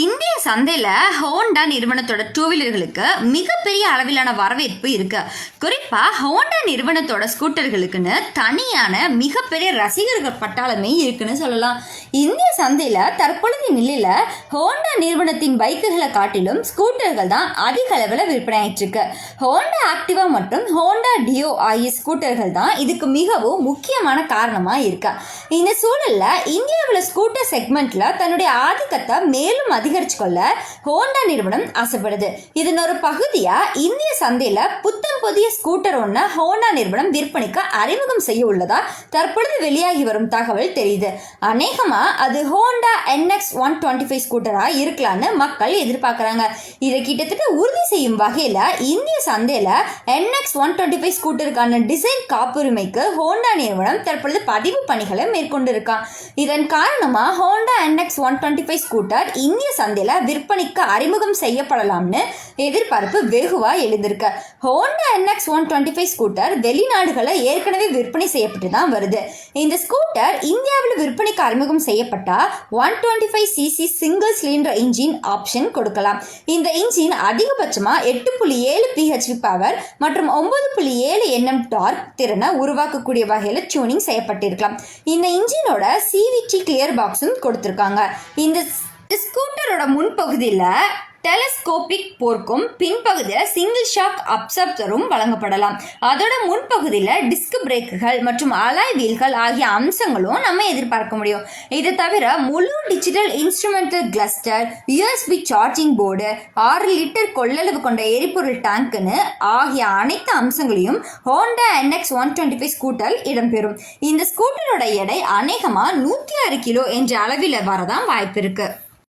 இந்திய சந்தையில் ஹோண்டா நிறுவனத்தோட டூ வீலர்களுக்கு மிகப்பெரிய அளவிலான வரவேற்பு இருக்கு. குறிப்பாக ஹோண்டா நிறுவனத்தோட ஸ்கூட்டர்களுக்குன்னு தனியான மிகப்பெரிய ரசிகர்கள் பட்டாளமே இருக்குன்னு சொல்லலாம். இந்திய சந்தையில் தற்பொழுது நிலையில் ஹோண்டா நிறுவனத்தின் பைக்குகளை காட்டிலும் ஸ்கூட்டர்கள் தான் அதிக அளவில் விற்பனை ஆயிட்டு இருக்கு ஹோண்டா ஆக்டிவா மற்றும் ஹோண்டா டியோ ஆகிய ஸ்கூட்டர்கள் தான் இதுக்கு மிகவும் முக்கியமான காரணமாக இருக்கு. இந்த சூழலில் இந்தியாவில் ஸ்கூட்டர் செக்மெண்ட்ல தன்னுடைய ஆதிக்கத்தை மேலும் அதிகரிச்சு கொள்ள ஹோண்டா நிறுவனம் ஆசைப்படுது. இதன் ஒரு பகுதியா இந்திய சந்தையில புத்தம் புதிய ஸ்கூட்டர் ஒன்று ஹோண்டா நிறுவனம் விற்பனைக்கு அறிமுகம் செய்ய உள்ளதா தற்பொழுது வெளியாகி வரும் தகவல் தெரியுது. அநேகமா அது Honda NX one twenty five ஸ்கூட்டரா இருக்கலாம்னு மக்கள் எதிர்பார்க்கறாங்க. இதை கிட்டத்தட்ட உறுதி செய்யும் வகையில இந்திய சந்தையில என்எக்ஸ் ஒன் டுவெண்ட்டி ஃபைவ் ஸ்கூட்டருக்கான டிசைன் காப்புரிமைக்கு ஹோண்டா நிறுவனம் தற்பொழுது பதிவு பணிகளை மேற்கொண்டிருக்கான் இதன் காரணமா Honda NX one twenty five scooter இந்திய சந்தையில விற்பனைக்கு அறிமுகம் செய்யப்படலாம்னு எதிர்பார்ப்பு வெகுவா எழுந்திருக்கு. Honda NX one twenty five scooter வெளிநாடுகளில் ஏற்கனவே விற்பனை செய்யப்பட்டு தான் வருது. இந்த ஸ்கூட்டர் இந்தியாவில் விற்பனைக்கு அறிமுகம் செய்யப்பட்டால் one twenty five CC single cylinder engine option கொடுக்கலாம். இந்த இன்ஜின் அதிகபட்சமாக எட்டு புள்ளி ஏழு பிஹெச்பி பவர் மற்றும் ஒன்பது புள்ளி ஏழு என்எம் டார்க் திறனை உருவாக்கக்கூடிய வகையில் டியூனிங் செய்யப்பட்டிருக்கலாம். இந்த இன்ஜினோட சிவிடி கிளியர் பாக்ஸும் கொடுத்துருக்காங்க. இந்த ஸ்கூட்டரோட முன்பகுதியில் டெலஸ்கோபிக் போர்க்கும் பின்பகுதியில் சிங்கிள் ஷாக் அப்சப்டரும் வழங்கப்படலாம். அதோட முன்பகுதியில் டிஸ்க் பிரேக்குகள் மற்றும் அலாய் வீல்கள் ஆகிய அம்சங்களும் நம்ம எதிர்பார்க்க முடியும். இது தவிர முழு digital instrumental cluster USB charging port ஆறு லிட்டர் கொள்ளளவு கொண்ட எரிபொருள் டேங்க்குன்னு ஆகிய அனைத்து அம்சங்களையும் Honda NX one twenty five scooter இடம்பெறும். இந்த ஸ்கூட்டரோட எடை அநேகமாக நூற்றி ஆறு கிலோ என்ற அளவில் வரதான் வாய்ப்பு இருக்குது